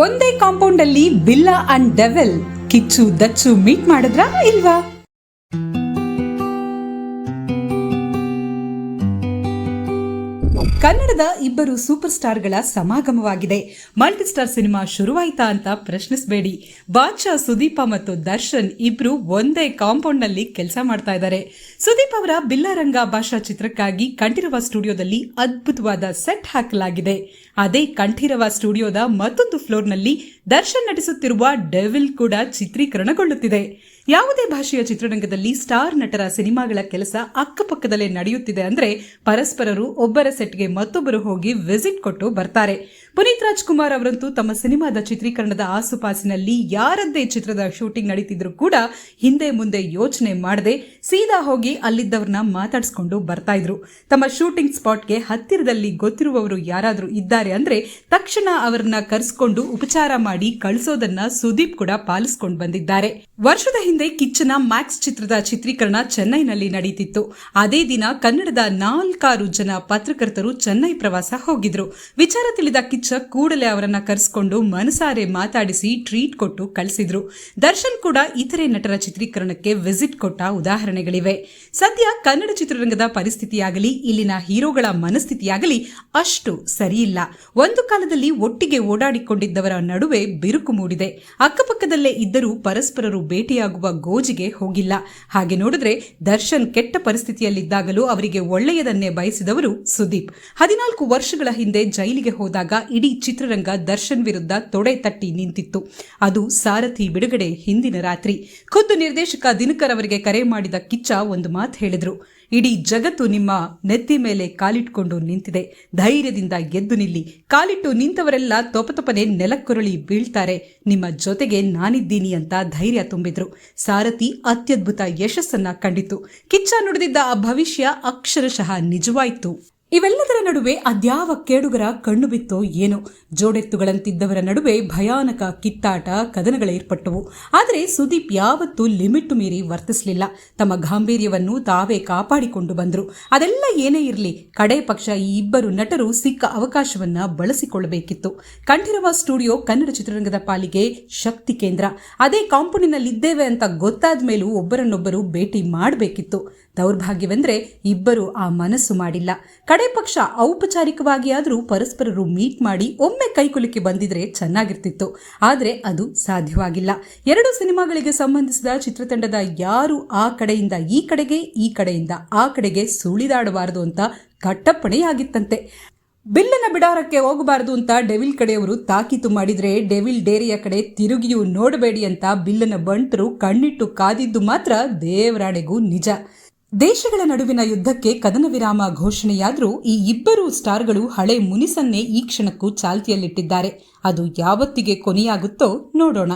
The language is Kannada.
ಒಂದೇ ಕಾಂಪೌಂಡ್ ಅಲ್ಲಿ ಬಿಲ್ಲಾ ಅಂಡ್ ಡೆವೆಲ್ ಕಿಚ್ಚು ದಚ್ಚು ಮೀಟ್ ಮಾಡಿದ್ರಾ ಇಲ್ವಾ? ಕನ್ನಡದ ಇಬ್ಬರು ಸೂಪರ್ ಸ್ಟಾರ್ಗಳ ಸಮಾಗಮವಾಗಿದೆ. ಮಲ್ಟಿಸ್ಟಾರ್ ಸಿನಿಮಾ ಶುರುವಾಯ್ತಾ ಅಂತ ಪ್ರಶ್ನಿಸಬೇಡಿ. ಬಾದ್ಶಾ, ಸುದೀಪ ಮತ್ತು ದರ್ಶನ್ ಇಬ್ರು ಒಂದೇ ಕಾಂಪೌಂಡ್ನಲ್ಲಿ ಕೆಲಸ ಮಾಡ್ತಾ ಇದ್ದಾರೆ. ಸುದೀಪ್ ಅವರ ಬಿಲ್ಲರಂಗ ಭಾಷಾ ಚಿತ್ರಕ್ಕಾಗಿ ಕಂಠೀರವ ಸ್ಟುಡಿಯೋದಲ್ಲಿ ಅದ್ಭುತವಾದ ಸೆಟ್ ಹಾಕಲಾಗಿದೆ. ಅದೇ ಕಂಠೀರವ ಸ್ಟುಡಿಯೋದ ಮತ್ತೊಂದು ಫ್ಲೋರ್ನಲ್ಲಿ ದರ್ಶನ್ ನಟಿಸುತ್ತಿರುವ ಡೆವಿಲ್ ಕೂಡ ಚಿತ್ರೀಕರಣಗೊಳ್ಳುತ್ತಿದೆ. ಯಾವುದೇ ಭಾಷೆಯ ಚಿತ್ರರಂಗದಲ್ಲಿ ಸ್ಟಾರ್ ನಟರ ಸಿನಿಮಾಗಳ ಕೆಲಸ ಅಕ್ಕಪಕ್ಕದಲ್ಲೇ ನಡೆಯುತ್ತಿದೆ ಅಂದ್ರೆ ಪರಸ್ಪರರು ಒಬ್ಬರ ಸೆಟ್ಗೆ ಮತ್ತೊಬ್ಬರು ಹೋಗಿ ವಿಸಿಟ್ ಕೊಟ್ಟು ಬರ್ತಾರೆ. ಪುನೀತ್ ರಾಜ್ಕುಮಾರ್ ಅವರಂತೂ ತಮ್ಮ ಸಿನಿಮಾದ ಚಿತ್ರೀಕರಣದ ಆಸುಪಾಸಿನಲ್ಲಿ ಯಾರದ್ದೇ ಚಿತ್ರದ ಶೂಟಿಂಗ್ ನಡೀತಿದ್ರು ಕೂಡ ಹಿಂದೆ ಮುಂದೆ ಯೋಚನೆ ಮಾಡದೆ ಸೀದಾ ಹೋಗಿ ಅಲ್ಲಿದ್ದವ್ರನ್ನ ಮಾತಾಡಿಸ್ಕೊಂಡು ಬರ್ತಾ ಇದ್ರು. ತಮ್ಮ ಶೂಟಿಂಗ್ ಸ್ಪಾಟ್ಗೆ ಹತ್ತಿರದಲ್ಲಿ ಗೊತ್ತಿರುವವರು ಯಾರಾದರೂ ಇದ್ದಾರೆ ಅಂದ್ರೆ ತಕ್ಷಣ ಅವರನ್ನ ಕರೆಸ್ಕೊಂಡು ಉಪಚಾರ ಮಾಡಿ ಕಳಿಸೋದನ್ನ ಸುದೀಪ್ ಕೂಡ ಪಾಲಿಸ್ಕೊಂಡು ಬಂದಿದ್ದಾರೆ. ವರ್ಷದ ಹಿಂದೆ ಕಿಚ್ಚನ ಮ್ಯಾಕ್ಸ್ ಚಿತ್ರದ ಚಿತ್ರೀಕರಣ ಚೆನ್ನೈನಲ್ಲಿ ನಡೆಯುತ್ತಿತ್ತು ಅದೇ ದಿನ ಕನ್ನಡದ ನಾಲ್ಕಾರು ಜನ ಪತ್ರಕರ್ತರು ಚೆನ್ನೈ ಪ್ರವಾಸ ಹೋಗಿದ್ರು. ವಿಚಾರ ತಿಳಿದ ಕಿಚ್ಚ ಕೂಡಲೇ ಅವರನ್ನ ಕರೆಸ್ಕೊಂಡು ಮನಸಾರೆ ಮಾತಾಡಿಸಿ ಟ್ರೀಟ್ ಕೊಟ್ಟು ಕಳಿಸಿದ್ರು. ದರ್ಶನ್ ಕೂಡ ಇತರೆ ನಟರ ಚಿತ್ರೀಕರಣಕ್ಕೆ ವಿಸಿಟ್ ಕೊಟ್ಟ ಉದಾಹರಣೆಗಳಿವೆ ಸದ್ಯ ಕನ್ನಡ ಚಿತ್ರರಂಗದ ಪರಿಸ್ಥಿತಿಯಾಗಲಿ, ಇಲ್ಲಿನ ಹೀರೋಗಳ ಮನಸ್ಥಿತಿಯಾಗಲಿ ಅಷ್ಟು ಸರಿಯಿಲ್ಲ. ಒಂದು ಕಾಲದಲ್ಲಿ ಒಟ್ಟಿಗೆ ಓಡಾಡಿಕೊಂಡಿದ್ದವರ ನಡುವೆ ಬಿರುಕು ಮೂಡಿದೆ. ಅಕ್ಕಪಕ್ಕದಲ್ಲೇ ಇದ್ದರೂ ಪರಸ್ಪರರು ಭೇಟಿಯಾಗುವ ಗೋಜಿಗೆ ಹೋಗಿಲ್ಲ. ಹಾಗೆ ನೋಡಿದ್ರೆ ದರ್ಶನ್ ಕೆಟ್ಟ ಪರಿಸ್ಥಿತಿಯಲ್ಲಿದ್ದಾಗಲೂ ಅವರಿಗೆ ಒಳ್ಳೆಯದನ್ನೇ ಬಯಸಿದವರು ಸುದೀಪ್. ಹದಿನಾಲ್ಕು ವರ್ಷಗಳ ಹಿಂದೆ ಜೈಲಿಗೆ ಹೋದಾಗ ಇಡೀ ಚಿತ್ರರಂಗ ದರ್ಶನ್ ವಿರುದ್ಧ ತೊಡೆ ತಟ್ಟಿ ನಿಂತಿತ್ತು. ಅದು ಸಾರಥಿ ಬಿಡುಗಡೆ ಹಿಂದಿನ ರಾತ್ರಿ. ಖುದ್ದು ನಿರ್ದೇಶಕ ದಿನಕರ್ ಅವರಿಗೆ ಕರೆ ಮಾಡಿದ ಕಿಚ್ಚ ಒಂದು ಮಾತು ಹೇಳಿದ್ರು. ಇಡೀ ಜಗತ್ತು ನಿಮ್ಮ ನೆತ್ತಿ ಮೇಲೆ ಕಾಲಿಟ್ಕೊಂಡು ನಿಂತಿದೆ. ಧೈರ್ಯದಿಂದ ಗೆದ್ದು ನಿಲ್ಲಿ. ಕಾಲಿಟ್ಟು ನಿಂತವರೆಲ್ಲ ತೊಪತೊಪನೆ ನೆಲಕ್ಕುರುಳಿ ಬೀಳ್ತಾರೆ. ನಿಮ್ಮ ಜೊತೆಗೆ ನಾನಿದ್ದೀನಿ ಅಂತ ಧೈರ್ಯ ತುಂಬಿದ್ರು. ಸಾರಥಿ ಅತ್ಯದ್ಭುತ ಯಶಸ್ಸನ್ನ ಕಂಡಿತು ಕಿಚ್ಚ ನುಡಿದಿದ್ದ ಆ ಭವಿಷ್ಯ ಅಕ್ಷರಶಃ ನಿಜವಾಯಿತು. ಇವೆಲ್ಲದರ ನಡುವೆ ಅದ್ಯಾವ ಕೇಡುಗರ ಕಣ್ಣು ಬಿತ್ತೋ ಏನೋ? ಜೋಡೆತ್ತುಗಳಂತಿದ್ದವರ ನಡುವೆ ಭಯಾನಕ ಕಿತ್ತಾಟ, ಕದನಗಳೇರ್ಪಟ್ಟವು. ಆದರೆ ಸುದೀಪ್ ಯಾವತ್ತೂ ಲಿಮಿಟ್ ಮೀರಿ ವರ್ತಿಸಲಿಲ್ಲ. ತಮ್ಮ ಗಾಂಭೀರ್ಯವನ್ನು ತಾವೇ ಕಾಪಾಡಿಕೊಂಡು ಬಂದರು. ಅದೆಲ್ಲ ಏನೇ ಇರಲಿ, ಕಡೆ ಪಕ್ಷ ಈ ಇಬ್ಬರು ನಟರು ಸಿಕ್ಕ ಅವಕಾಶವನ್ನ ಬಳಸಿಕೊಳ್ಳಬೇಕಿತ್ತು. ಕಂಠೀರವ ಸ್ಟುಡಿಯೋ ಕನ್ನಡ ಚಿತ್ರರಂಗದ ಪಾಲಿಗೆ ಶಕ್ತಿ ಕೇಂದ್ರ. ಅದೇ ಕಾಂಪೌಂಡಿನಲ್ಲಿದ್ದೇವೆ ಅಂತ ಗೊತ್ತಾದ ಮೇಲೂ ಒಬ್ಬರನ್ನೊಬ್ಬರು ಭೇಟಿ ಮಾಡಬೇಕಿತ್ತು. ದೌರ್ಭಾಗ್ಯವೆಂದ್ರೆ ಇಬ್ಬರು ಆ ಮನಸ್ಸು ಮಾಡಿಲ್ಲ. ಕಡೆ ಪಕ್ಷ ಔಪಚಾರಿಕವಾಗಿ ಆದರೂ ಪರಸ್ಪರರು ಮೀಟ್ ಮಾಡಿ ಒಮ್ಮೆ ಕೈಕುಲುಕಿ ಬಂದಿದ್ರೆ ಚೆನ್ನಾಗಿರ್ತಿತ್ತು. ಆದರೆ ಅದು ಸಾಧ್ಯವಾಗಿಲ್ಲ. ಎರಡು ಸಿನಿಮಾಗಳಿಗೆ ಸಂಬಂಧಿಸಿದ ಚಿತ್ರತಂಡದ ಯಾರು ಆ ಕಡೆಯಿಂದ ಈ ಕಡೆಗೆ, ಈ ಕಡೆಯಿಂದ ಆ ಕಡೆಗೆ ಸುಳಿದಾಡಬಾರದು ಅಂತ ಕಟ್ಟಪ್ಪಣೆಯಾಗಿತ್ತಂತೆ. ಬಿಲ್ಲನ ಬಿಡಾರಕ್ಕೆ ಹೋಗಬಾರದು ಅಂತ ಡೆವಿಲ್ ಕಡೆಯವರು ತಾಕೀತು ಮಾಡಿದ್ರೆ ಡೆವಿಲ್ ಡೇರಿಯ ಕಡೆ ತಿರುಗಿಯೂ ನೋಡಬೇಡಿ ಅಂತ ಬಿಲ್ಲನ ಬಂಟರು ಕಣ್ಣಿಟ್ಟು ಕಾದಿದ್ದು ಮಾತ್ರ ದೇವರಾಣೆಗೂ ನಿಜ. ದೇಶಗಳ ನಡುವಿನ ಯುದ್ಧಕ್ಕೆ ಕದನ ವಿರಾಮ ಘೋಷಣೆಯಾದರೂ ಈ ಇಬ್ಬರು ಸ್ಟಾರ್ಗಳು ಹಳೆ ಮುನಿಸನ್ನೇ ಈ ಕ್ಷಣಕ್ಕೂ ಚಾಲ್ತಿಯಲ್ಲಿಟ್ಟಿದ್ದಾರೆ. ಅದು ಯಾವತ್ತಿಗೆ ಕೊನೆಯಾಗುತ್ತೋ ನೋಡೋಣ.